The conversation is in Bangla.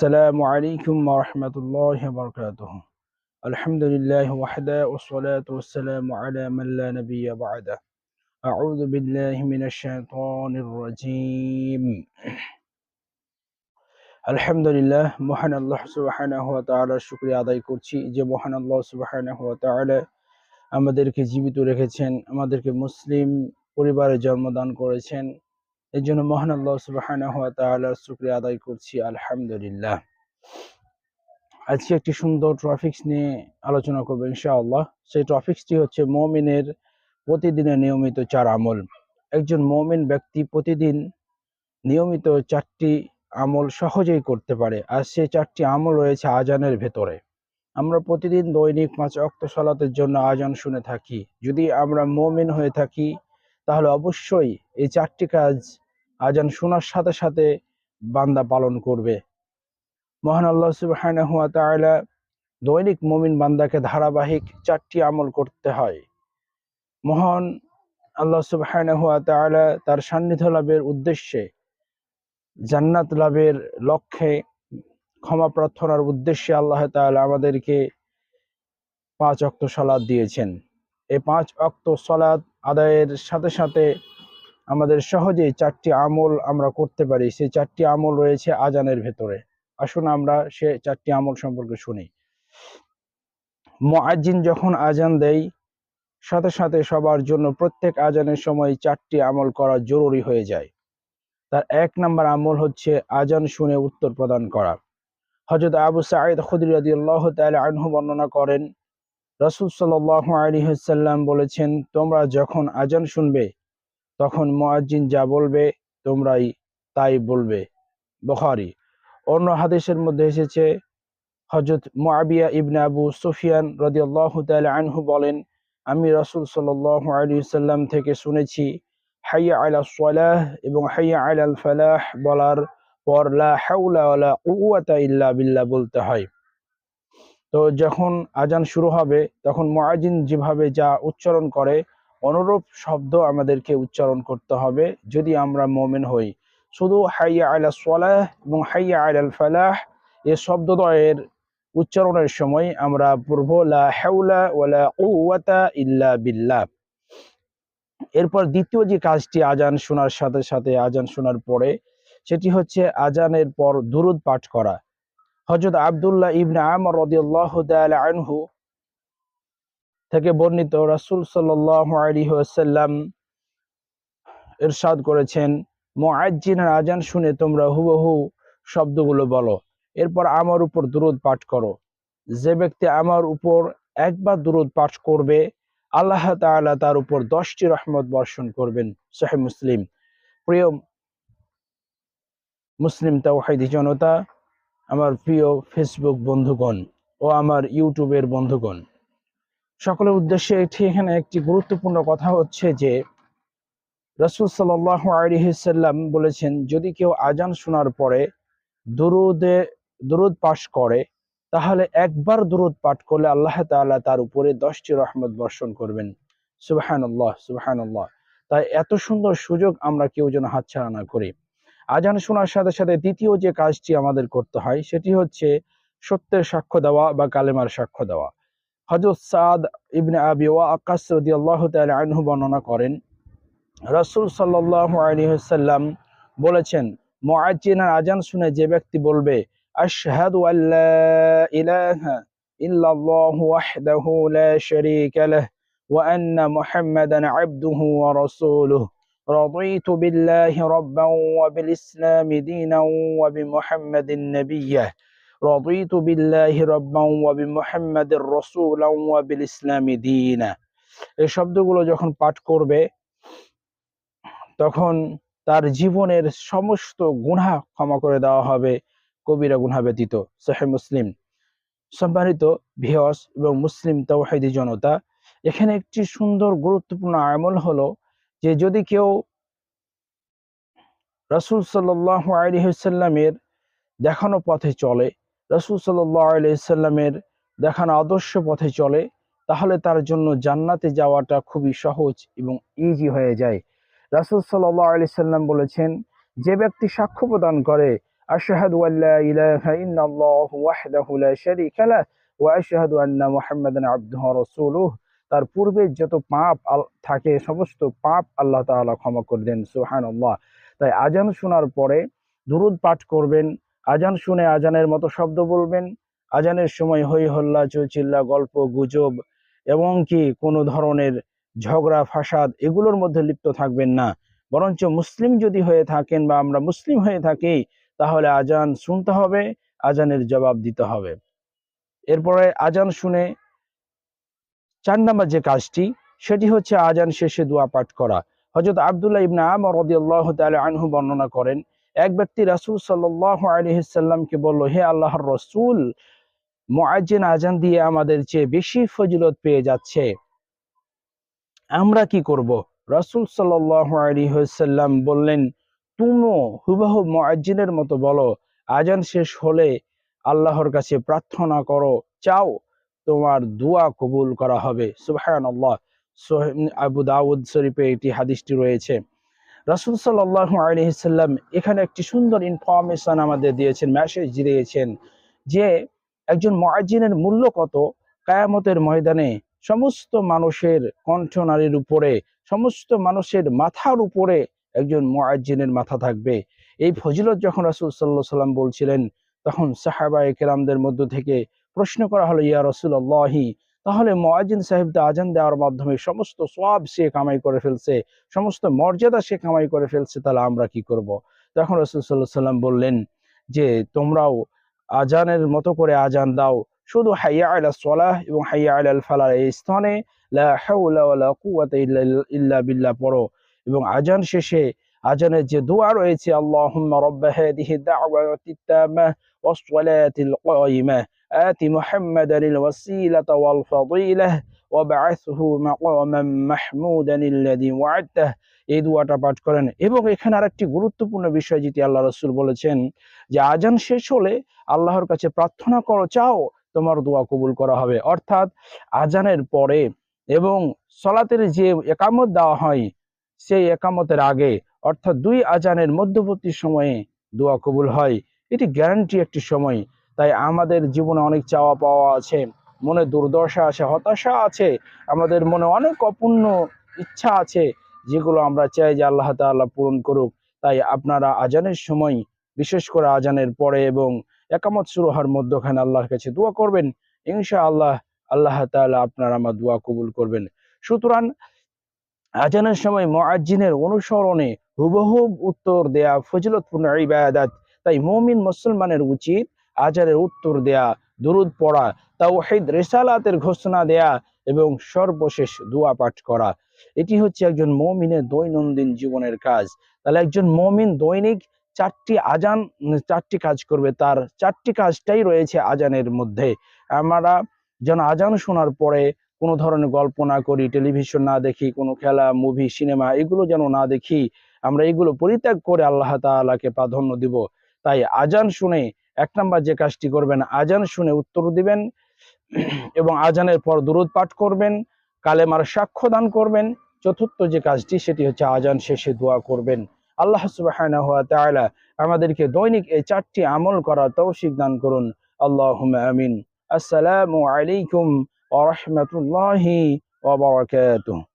السلام عليكم ورحمة الله وبركاته الحمد لله وحده والصلاة والسلام على من لا نبي بعده أعوذ بالله من الشيطان الرجيم আলহামদুলিল্লাহ মহান আল্লাহ সুবহানাহু ওয়া তাআলার শুকরিয়া আদায় করছি যে মহান আল্লাহ সুবহানাহু ওয়া তাআলা আমাদেরকে জীবিত রেখেছেন আমাদেরকে মুসলিম পরিবারে জন্মদান করেছেন এর জন্য মহান আল্লাহ তাআলার শুকরিয়া আদায় করছি, আলহামদুলিল্লাহ। আজকে একটি সুন্দর ট্রফিক্স নিয়ে আলোচনা করব ইনশাআল্লাহ। সেই ট্রফিক্সটি হচ্ছে মমিনের প্রতিদিনের নিয়মিত চার আমল। একজন মমিন ব্যক্তি প্রতিদিন নিয়মিত চারটি আমল সহজেই করতে পারে, আর সেই চারটি আমল রয়েছে আজানের ভেতরে। আমরা প্রতিদিন দৈনিক পাঁচ অক্ত সালাতের জন্য আজান শুনে থাকি। যদি আমরা মমিন হয়ে থাকি তাহলে অবশ্যই এই চারটি কাজ আজান শোনার সাথে সাথে বান্দা পালন করবে। মহান আল্লাহ সুবহানাহু ওয়া তাআলা দৈনিক মুমিন বান্দাকে ধারাবাহিক চারটি আমল করতে হয়। মহান আল্লাহ সুবহানাহু ওয়া তাআলা তার সান্নিধ্য লাভের উদ্দেশ্যে, জান্নাত লাভের লক্ষ্যে ক্ষমা প্রার্থনার উদ্দেশ্যে আল্লাহ তাআলা আমাদেরকে পাঁচ অক্ত সলাদ দিয়েছেন। এই পাঁচ অক্ত সালাদ আদায়ের সাথে সাথে আমাদের সহজেই চারটি আমল আমরা করতে পারি। সেই চারটি আমল রয়েছে আজানের ভেতরে। আসুন আমরা সে চারটি আমল সম্পর্কে শুনি। মুআজ্জিন যখন আজান দেয়, সাথে সাথে সবার জন্য প্রত্যেক আজানের সময় চারটি আমল করা জরুরি হয়ে যায়। তার এক নম্বর আমল হচ্ছে আজান শুনে উত্তর প্রদান করা। হযরত আবু সাঈদ খুদরি রাদিয়াল্লাহু তাআলা আনহু বর্ণনা করেন রাসূল সাল্লাল্লাহু আলাইহি ওয়াসাল্লাম বলেছেন, তোমরা যখন আজান শুনবে, তখন মুয়াজ্জিন যা বলবে, তোমরাই তাই বলবে। বুখারী। অন্য হাদিসের মধ্যে এসেছে, হযরত মুআবিয়া ইবনে আবু সুফিয়ান রাদিয়াল্লাহু তাআলা আনহু বলেন, আমি রাসূল সাল্লাল্লাহু আলাইহি সাল্লাম থেকে শুনেছি, হাইয়া আলা সালাহ এবং হাইয়া আলাল ফালাহ বলার পর লা কুওয়াতা ইল্লা বিল্লাহ বলতে হয়। তো যখন আজান শুরু হবে, তখন মুয়াজ্জিন যেভাবে যা উচ্চারণ করে, অনুরূপ শব্দ আমাদেরকে উচ্চারণ করতে হবে যদি আমরা মোমেন হই। শুধু হাইয়া আলা সালাহ এবং হাইয়া আলাল ফালাহ, এ শব্দদ্বয়ের উচ্চারণের সময় আমরা পূর্ব লা হাওলা ওয়ালা কুওয়াতা ইল্লা বিল্লাহ। এরপর দ্বিতীয় যে কাজটি আজান শোনার সাথে সাথে আজান শোনার পরে, সেটি হচ্ছে আজানের পর দুরুদ পাঠ করা। হযরত আব্দুল্লাহ ইবনে আমর রাদিয়াল্লাহু আনহু থেকে বর্ণিত রাসূল ওয়াসাল্লাম ইরশাদ করেছেন, মুআজ্জিনের আজান শুনে তোমরা হুবহু শব্দগুলো বলো। এরপর আমার উপর দুরুদ পাঠ করো। যে ব্যক্তি আমার উপর একবার দুরুদ পাঠ করবে, আল্লাহ তাআলা তার উপর দশটি রহমত বর্ষণ করবেন। সহি মুসলিম। প্রিয় মুসলিম তাওহাইদি জনতা আমার প্রিয় ফেসবুক বন্ধুগণ ও আমার ইউটিউবের বন্ধুগণ। সকলের উদ্দেশ্যে এটি এখানে একটি গুরুত্বপূর্ণ কথা হচ্ছে যে, রসুল সাল্লাহ আলিহাল্লাম বলেছেন, যদি কেউ আজান শোনার পরে দুরুদে, দুরুদ পাশ করে, তাহলে একবার দুরুদ পাঠ করলে আল্লাহ তাআলা তার উপরে দশটি রহমত বর্ষণ করবেন। সুবাহান্লাহ সুবাহান্লাহ তাই এত সুন্দর সুযোগ আমরা কেউ যেন হাতছাড়া না করি। আজান শোনার সাথে সাথে দ্বিতীয় যে কাজটি আমাদের করতে হয়, সেটি হচ্ছে সত্যের সাক্ষ্য দেওয়া বা কালেমার সাক্ষ্য দেওয়া। হজরত সাদ ইবনে আবি ওয়া আকাস রাদিয়াল্লাহু তাআলা আনহু বর্ণনা করেন, রাসূল সাল্লাল্লাহু আলাইহি ওয়াসাল্লাম বলেছেন, মুআজ্জিনের আজান শুনে যে ব্যক্তি বলবে, আশহাদু আল্লা ইলাহা ইল্লাল্লাহু ওয়াহদাহু লা শারীকা رضيت بالله ربا وبالإسلام دينا وبمحمد نبيا رضيت بالله ربا وبمحمد رسولا وبالإسلام دينا এই শব্দগুলো যখন পাঠ করবে তখন তার জীবনের সমস্ত গুনাহ ক্ষমা করে দেওয়া হবে কবিরা গুনাহ ব্যতীত সহে মুসলিম সম্মানিত ভিয়স এবং মুসলিম তাওহাইদি জনতা এখানে একটি সুন্দর গুরুত্বপূর্ণ আমল হলো যে যদি কেউ রসুল সাল্লাহ আলহিসাল্লামের দেখানো পথে চলে, রসুল সাল্লাহ আলহিসাল্লামের দেখানো আদর্শ পথে চলে, তাহলে তার জন্য জান্নাতে যাওয়াটা খুবই সহজ এবং ইজি হয়ে যায়। রাসুল সাল্লাহ আলি সাল্লাম বলেছেন, যে ব্যক্তি সাক্ষ্য প্রদান করে, আশাহাদ ওয়া তার পূর্বে যত পাপ থাকে, সমস্ত পাপ আল্লাহ তালা ক্ষমা করে দেন সুহানুল্লাহ তাই আজান শোনার পরে দুরুদ পাঠ করবেন, আজান শুনে আজানের মতো শব্দ বলবেন, আজানের সময় হই হল্লা চৌচিল্লা গল্প, গুজব এবং কি কোনো ধরনের ঝগড়া, ফাসাদ এগুলোর মধ্যে লিপ্ত থাকবেন না। বরঞ্চ মুসলিম যদি হয়ে থাকেন বা আমরা মুসলিম হয়ে থাকি, তাহলে আজান শুনতে হবে, আজানের জবাব দিতে হবে। এরপরে আজান শুনে চার নম্বর যে কাজটি, সেটি হচ্ছে আজান শেষে দোয়া পাঠ করা। হযরত আব্দুল্লাহ ইবনে আমর রাদিয়াল্লাহু তাআলা আনহু বর্ণনা করেন, এক ব্যক্তি রাসূল সাল্লাল্লাহু আলাইহি সাল্লামকে বলল, হে আল্লাহর রাসূল, মুআজ্জিন আজান দিয়ে আমাদের চেয়ে বেশি ফজিলত পেয়ে যাচ্ছে। আমরা কি করব? রাসূল আলাইহি বললেন, তুমিও হুবহু মুআজ্জিনের মতো বলো, আজান শেষ হলে আল্লাহর কাছে প্রার্থনা করো, চাও তোমার দোয়া কবুল করা হবে। সুবহানাল্লাহ। সোহে- আবু দাউদ শরীফে এটি হাদিসটি রয়েছে। রাসূল সাল্লাল্লাহু আলাইহি সাল্লাম এখানে একটি সুন্দর ইনফরমেশন আমাদের দিয়েছেন মেসেজ দিয়েছেন যে একজন মুআজ্জিনের মূল্য কত? কায়ামতের ময়দানে সমস্ত মানুষের কণ্ঠনালীর উপরে, সমস্ত মানুষের মাথার উপরে একজন মুআজ্জিনের মাথা থাকবে। এই ফজিলত যখন রাসূল আলাইহি সাল্লাম বলছিলেন, তখন সাহাবায়ে কেরামদের মধ্য থেকে প্রশ্ন করা হলো, ইয়া রাসূলুল্লাহি? তাহলে মুআজ্জিন সাহেব আজান দেওয়ার মাধ্যমে সমস্ত সওয়াব সে কামাই করে ফেলছে, সমস্ত মর্যাদা সে কামাই করে ফেলছে, তাহলে আমরা কি করব? তখন রাসূল আলাইহি সাল্লাম বললেন যে, তোমরাও আজানের মতো করে আজান দাও, শুধু হাইয়া আলা সলাহ এবং হাইয়া আলাল ফালাহ এই স্থানে ইল্লা বিল্লাহ পড়ো এবং আজান শেষে আজানের যে দোয়া রয়েছে, আল্লাহুম্মা রাব্বা হাদিহি দাওয়াতি তাম্মা والصلاة القائمة آت محمدا الوسيلة والفضيلة وابعثه مقاما محمودا الذي وعدته এই দোয়াটা পাঠ করেন এবং এখানে আরেকটি গুরুত্বপূর্ণ বিষয় যেটি আল্লাহ রসুল বলেছেন যে আজান শেষ হলে আল্লাহর কাছে প্রার্থনা করো চাও তোমার দোয়া কবুল করা হবে অর্থাৎ আজানের পরে এবং সলাতের যে একামত দেওয়া হয় সেই একামতের আগে অর্থাৎ দুই আজানের মধ্যবর্তী সময়ে দোয়া কবুল হয় এটি গ্যারান্টি একটি সময় তাই আমাদের জীবনে অনেক চাওয়া পাওয়া আছে, মনে দুর্দশা আছে, হতাশা আছে, আমাদের মনে অনেক অপূর্ণ ইচ্ছা আছে, যেগুলো আমরা চাই যে আল্লাহ তাআলা পূরণ করুক। তাই আপনারা আজানের সময়, বিশেষ করে আজানের পরে এবং একামত শুরু হওয়ার মধ্যখানে আল্লাহর কাছে দোয়া করবেন, ইনশাআল্লাহ আল্লাহ আল্লাহ তাআলা আপনার আমার দোয়া কবুল করবেন। সুতরাং আজানের সময় মুআজ্জিনের অনুসরণে হুবহুব উত্তর দেয়া ফজিলতপূর্ণ ইবাদত। তাই মুমিন মুসলমানের উচিত আজানের উত্তর দেয়া, দুরুদ পড়া, তাওহীদ, রেসালাতের ঘোষণা দেয়া এবং সর্বশেষ দোয়া পাঠ করা। এটি হচ্ছে একজন মমিনের দৈনন্দিন জীবনের কাজ। তাহলে একজন মুমিন দৈনিক চারটি আজান, চারটি কাজ করবে। তার চারটি কাজটাই রয়েছে আজানের মধ্যে। আমরা যেন আজান শোনার পরে কোনো ধরনের গল্প না করি, টেলিভিশন না দেখি, কোনো খেলা, মুভি, সিনেমা, এগুলো যেন না দেখি, আমরা এগুলো পরিত্যাগ করে আল্লাহ তাআলাকে প্রাধান্য দিব। তাই আজান শুনে এক নাম্বার যে কাজটি করবেন, আজান শুনে উত্তর দিবেন এবং আজানের পর দুরুদ পাঠ করবেন, কালেমার সাক্ষ্য দান করবেন। চতুর্থ যে কাজটি, সেটি হচ্ছে আজান শেষে দোয়া করবেন। আল্লাহ তাআলা আমাদেরকে দৈনিক এই চারটি আমল করা তৌফিক দান করুন। আল্লাহুম্মা আমিন। আসসালামু আলাইকুম ওয়া রাহমাতুল্লাহি ওয়া বারাকাতুহু।